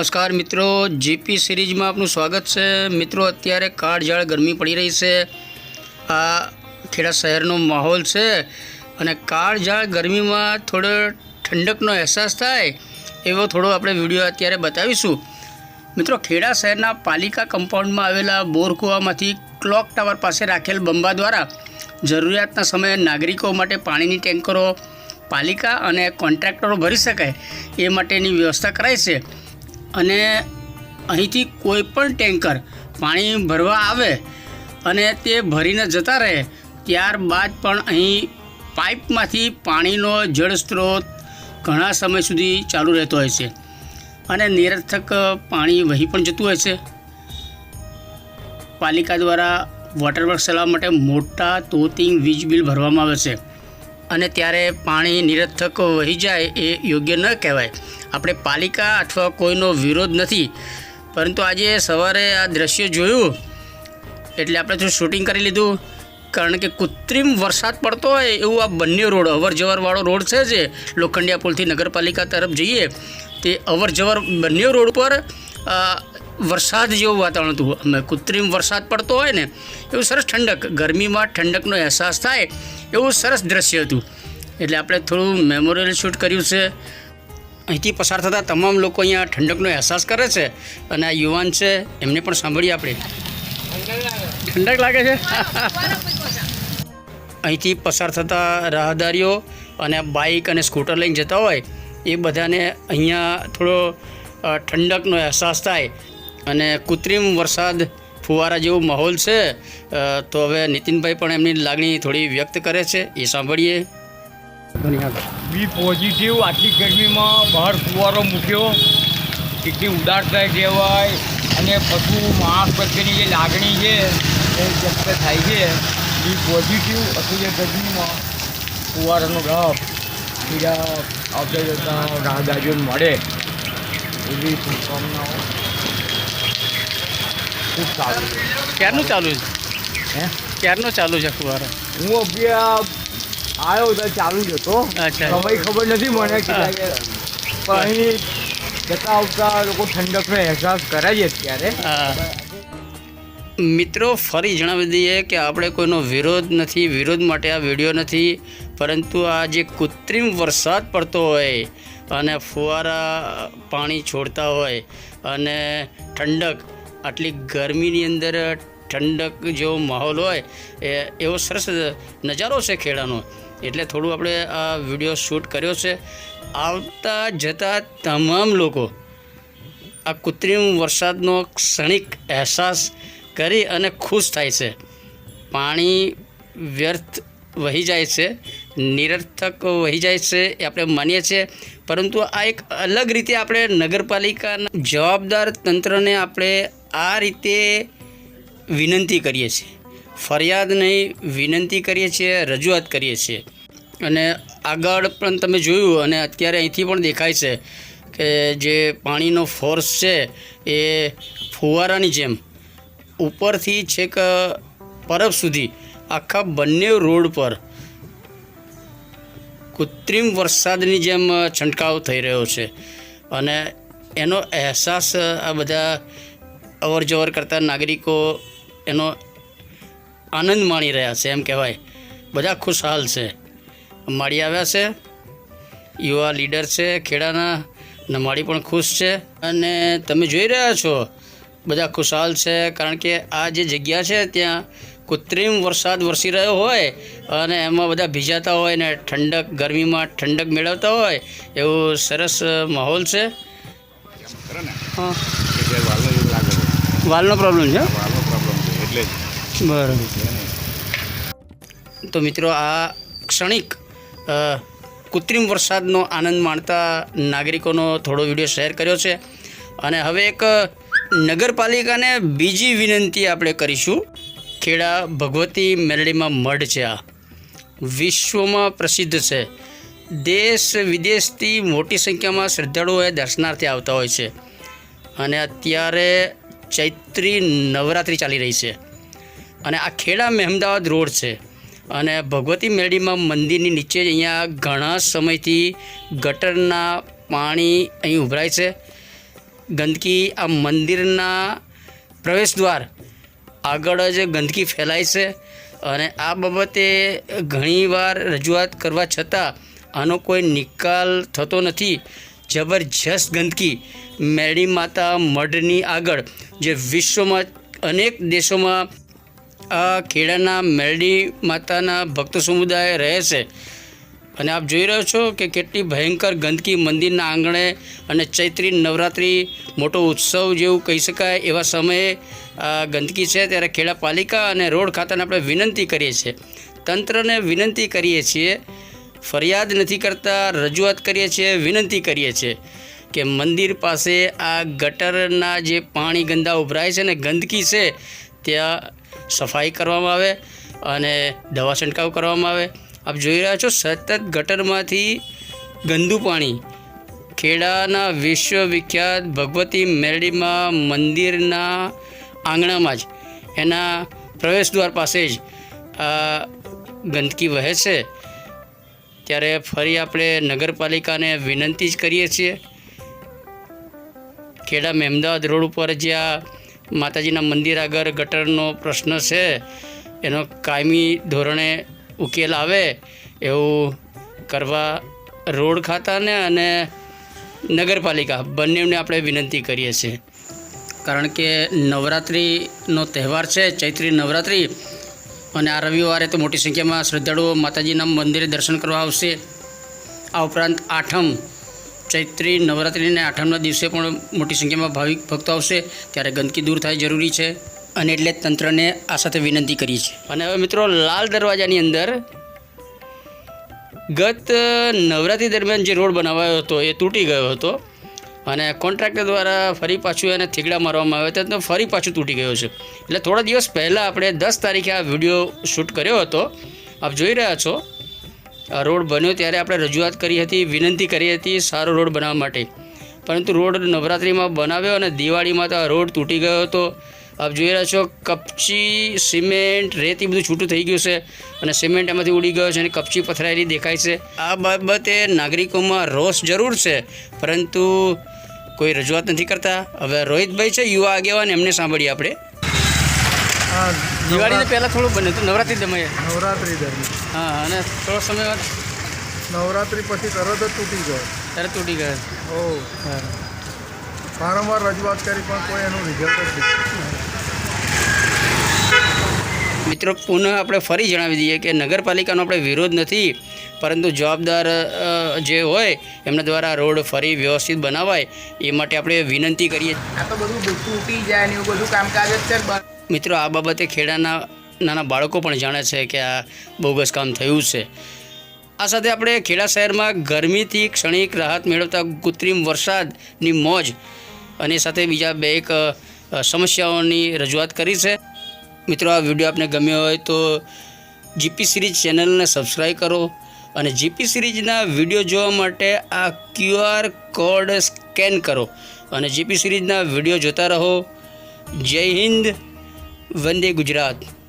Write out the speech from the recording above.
નમસ્કાર મિત્રો જીપી સિરીઝમાં આપનું સ્વાગત છે. મિત્રો, અત્યારે કાળઝાળ ગરમી પડી રહી છે. આ ખેડા શહેરનો માહોલ છે અને કાળઝાળ ગરમીમાં થોડો ઠંડકનો અહેસાસ થાય એવો થોડો આપણે વીડિયો અત્યારે બતાવીશું. મિત્રો, ખેડા શહેરના પાલિકા કમ્પાઉન્ડમાં આવેલા બોરકુવામાંથી ક્લોક ટાવર પાસે રાખેલ બંબા દ્વારા જરૂરિયાતના સમયે નાગરિકો માટે પાણીની ટેન્કરો પાલિકા અને કોન્ટ્રાક્ટરો ભરી શકાય એ માટેની વ્યવસ્થા કરાઈ છે. અને અહીંથી કોઈ પણ ટેન્કર પાણી ભરવા આવે અને તે ભરીને જતા રહે, ત્યારબાદ પણ અહીં પાઇપમાંથી પાણીનો જળ સ્ત્રોત ઘણા સમય સુધી ચાલુ રહેતો હોય છે અને નિરર્થક પાણી વહી પણ જતું હોય છે. પાલિકા દ્વારા વોટર વર્ક ચલાવવા માટે મોટા તોતિંગ વીજ બિલ ભરવામાં આવે છે. અને ત્યારે પાણી નિરર્થક વહી જાય એ યોગ્ય ન કહેવાય. આપણે પાલિકા અથવા કોઈનો વિરોધ નથી. પરંતુ આજે સવારે આ દ્રશ્ય જોયું. એટલે આપણે થોડું શૂટિંગ કરી લીધું. કારણ કે કૃત્રિમ વરસાદ પડતો હોય એવું આ બંને રોડ અવર જવરવાળો રોડ છે જે લોખંડિયા પુલથી નગરપાલિકા તરફ જઈએ. તે અવર જવર બંને રોડ પર વરસાદ જેવું વાતાવરણ હતું. અમે કૃત્રિમ વરસાદ પડતો હોય ને, એવું સરસ ઠંડક. ગરમીમાં ઠંડકનો અહેસાસ થાય એવું સરસ દ્રશ્ય હતું. એટલે આપણે થોડું મેમોરિયલ શૂટ કર્યું છે. અહીંથી પસાર થતા તમામ લોકો અહીંયા ઠંડકનો અહેસાસ કરે છે અને આ યુવાન છે, એમને પણ સાંભળીએ આપણે. ઠંડક લાગે છે? અહીંથી પસાર થતા રાહદારીઓ અને બાઇક અને સ્કૂટર લઈને જતા હોય, એ બધાને અહીંયા થોડો ઠંડકનો અહેસાસ થાય. અને કૃત્રિમ વરસાદ ફુવારા જેવો માહોલ છે તો હવે નીતિનભાઈ પણ એમની લાગણી થોડી વ્યક્ત કરે છે, એ સાંભળીએ. બી પોઝિટિવ આટલી ગરમીમાં બહાર ફુવારો મૂક્યો. કેટલી ઉદારતા કહેવાય. અને પશુ માણસ પ્રત્યેની જે લાગણી છે, એ વ્યક્ત થાય છે. બી પોઝિટિવ અત્યારે ગરમીમાં ફુવારાનો લાભ બીજા આવતા જતા રાહદારીઓને મળે. એવી શુભકામનાઓ. ખૂબ સારું ક્યારનું ચાલુ છે? હે? ક્યારનું ચાલુ છે અખબાર? હું અભ્યા આવ્યો તો ચાલુ જ હતો. સમય ખબર નથી મને કે પણ અહીં જતા આવતા લોકો ઠંડકનો અહેસાસ કરે છે અત્યારે. મિત્રો ફરી જણાવી દઈએ કે આપણે કોઈનો વિરોધ નથી વિરોધ માટે આ વીડિયો નથી પરંતુ આ જે કૃત્રિમ વરસાદ પડતો હોય અને ફુવારા પાણી છોડતા હોય અને ઠંડક આટલી ગરમીની અંદર ઠંડક જેવો માહોલ હોય, એ એવો સરસ નજારો છે ખેડાનો. એટલે થોડું આપણે આ વીડિયો શૂટ કર્યો છે. આવતા જતા તમામ લોકો આ કૃત્રિમ વરસાદનો ક્ષણિક અહેસાસ કરી અને ખુશ થાય છે. પાણી વ્યર્થ વહી જાય છે, નિરર્થક વહી જાય છે એ આપણે માનીએ છીએ. પરંતુ આ એક અલગ રીતે આપણે નગરપાલિકાના જવાબદાર તંત્રને આપણે આ રીતે વિનંતી કરીએ છીએ. ફરિયાદ નહીં, વિનંતી કરીએ છીએ, રજૂઆત કરીએ છીએ. અને આગળ પણ તમે જોયું અને અત્યારે અહીંથી પણ દેખાય છે કે જે પાણીનો ફોર્સ છે એ ફુવારાની જેમ ઉપરથી છેક પરબ સુધી આખા બંને રોડ પર કૃત્રિમ વરસાદની જેમ છંટકાવ થઈ રહ્યો છે. અને એનો અહેસાસ આ બધા અવર જવર કરતા નાગરિકો એનો આનંદ માણી રહ્યા છે એમ કહેવાય. બધા ખુશહાલ છે. માળી આવ્યા છે. યુવા લીડર છે ખેડાના અને માળી પણ ખુશ છે. અને તમે જોઈ રહ્યા છો બધા ખુશહાલ છે કારણ કે આ જે જગ્યા છે ત્યાં કૃત્રિમ વરસાદ વરસી રહ્યો હોય અને એમાં બધા ભીજાતા હોય ને ઠંડક ગરમીમાં ઠંડક મેળવતા હોય એવું સરસ માહોલ છે. હા. વાલનો પ્રોબ્લેમ છે? બરાબર. તો મિત્રો આ ક્ષણિક કૃત્રિમ વરસાદનો આનંદ માણતા નાગરિકોનો થોડો વીડિયો શેર કર્યો છે. અને હવે એક નગરપાલિકાને બીજી વિનંતી આપણે કરીશું. ખેડા ભગવતી મેલડીમાં મઢ છે આ. વિશ્વમાં પ્રસિદ્ધ છે. દેશ વિદેશથી મોટી સંખ્યામાં શ્રદ્ધાળુઓ એ દર્શનાર્થે આવતા હોય છે. અને અત્યારે ચૈત્રી નવરાત્રિ ચાલી રહી છે. અને આ ખેડા મહેમદાવાદ રોડ છે. અને ભગવતી મેરડીમાં મંદિરની નીચે જ અહીંયા ઘણા સમયથી ગટરના પાણી અહીં ઉભરાય છે. ગંદકી આ મંદિરના પ્રવેશ દ્વાર આગળ જ ગંદકી ફેલાય છે. અને આ બાબતે ઘણીવાર રજૂઆત કરવા છતાં આનો કોઈ નિકાલ થતો નથી. જબરજસ્ત ગંદકી મેરડી માતા મઢની આગળ, જે વિશ્વમાં અનેક દેશોમાં આ ખેડાના મેરડી માતાના ભક્ત સમુદાય રહે છે. અને આપ જોઈ રહ્યો છો કે કેટલી ભયંકર ગંદકી મંદિરના આંગણે અને ચૈત્રી નવરાત્રિ મોટો ઉત્સવ જેવું કહી શકાય એવા સમયે આ ગંદકી છે. ત્યારે ખેડા પાલિકા અને રોડ ખાતાને આપણે વિનંતી કરીએ છીએ. તંત્રને વિનંતી કરીએ છીએ. ફરિયાદ નથી કરતા, રજૂઆત કરીએ છીએ, વિનંતી કરીએ છીએ. કે મંદિર પાસે આ ગટરના જે પાણી ગંદા ઉભરાય છે ને ગંદકી છે, ત્યાં સફાઈ કરવામાં આવે અને દવા છંટકાવ કરવામાં આવે. આપ જોઈ રહ્યા છો સતત ગટરમાંથી ગંદુ પાણી. ખેડાના વિશ્વવિખ્યાત ભગવતી મેરડીમાં મંદિરના આંગણામાં જ, એના પ્રવેશ દ્વાર પાસે જ આ ગંદકી વહે છે. ત્યારે ફરી આપણે નગરપાલિકાને વિનંતી જ કરીએ છીએ ખેડા મહેમદાવાદ રોડ ઉપર જ્યાં માતાજીના મંદિર આગળ ગટરનો પ્રશ્ન છે, એનો કાયમી ધોરણે ઉકેલ આવે એવું કરવા રોડ ખાતાને અને નગરપાલિકા બંનેને આપણે વિનંતી કરીએ છીએ. કારણ કે નવરાત્રિનો તહેવાર છે, ચૈત્રી નવરાત્રિ, અને આ રવિવારે તો મોટી સંખ્યામાં શ્રદ્ધાળુઓ માતાજીના મંદિરે દર્શન કરવા આવશે. આ ઉપરાંત આઠમ ચૈત્રી નવરાત્રિને આઠમના દિવસે પણ મોટી સંખ્યામાં ભાવિક ભક્તો આવશે. ત્યારે ગંદકી દૂર થાય જરૂરી છે અને એટલે તંત્રને આ સાથે વિનંતી કરી છે અને હવે મિત્રો લાલ દરવાજાની અંદર ગત નવરાત્રિ દરમિયાન જે રોડ બનાવાયો હતો એ તૂટી ગયો હતો. અને કોન્ટ્રાક્ટર દ્વારા ફરી પાછું એને થીગડા મારવામાં આવ્યો હતો, તો ફરી પાછું તૂટી ગયો છે. એટલે થોડા દિવસ પહેલાં આપણે દસ તારીખે આ વીડિયો શૂટ કર્યો હતો. આપ જોઈ રહ્યા છો. રોડ બન્યો ત્યારે આપણે રજૂઆત કરી હતી, વિનંતી કરી હતી સારો રોડ બનાવવા માટે. પરંતુ રોડ નવરાત્રિમાં બનાવ્યો અને દિવાળીમાં તો રોડ તૂટી ગયો હતો. આપ જોઈ રહ્યા છો, કપચી, સિમેન્ટ, રેતી બધું છૂટું થઈ ગયું છે અને સિમેન્ટ એમાંથી ઉડી ગયો છે અને કપચી પથરાયેલી દેખાય છે. આ બાબતે નાગરિકોમાં રોષ જરૂર છે, પરંતુ કોઈ રજૂઆત નથી કરતા. હવે રોહિતભાઈ છે, યુવા આગેવાન, એમને સાંભળીએ આપણે. દિવાળીને પહેલાં થોડું બન્યું હતું નવરાત્રિ સમયે. નવરાત્રિ દરમિયાન. હા અને થોડો સમય બાદ નવરાત્રિ પછી તરત જ તૂટી ગયો. તરત તૂટી ગયો. ઓ. હા. વારંવાર રજૂઆત કરી પણ કોઈ એનું રિઝલ્ટ જ મિત્રો પુનઃ આપણે ફરી જણાવી દઈએ કે નગરપાલિકાનો આપણે વિરોધ નથી પરંતુ જવાબદાર જે હોય એમના દ્વારા રોડ ફરી વ્યવસ્થિત બનાવાય એ માટે આપણે વિનંતી કરીએ. આ તો બધું તૂટી જાય ને એવું બધું કામકાજ જ છે મિત્રો, આ બાબતે ખેડાના નાના બાળકો પણ જાણે છે કે આ બોગસ કામ થયું છે. આ સાથે આપણે ખેડા શહેરમાં ગરમીથી ક્ષણિક રાહત મેળવતા કૃત્રિમ વરસાદની મોજ અને સાથે બીજા બે એક સમસ્યાઓની રજૂઆત કરી છે. મિત્રો, આ વીડિયો આપને ગમ્યો હોય તો જીપી સિરીઝ ચેનલને સબસ્ક્રાઈબ કરો અને જીપી સિરીઝના વીડિયો જોવા માટે આ ક્યુઆર કોડ સ્કેન કરો અને જીપી સિરીઝના વીડિયો જોતા રહો. જય હિન્દ. વંદે ગુજરાત.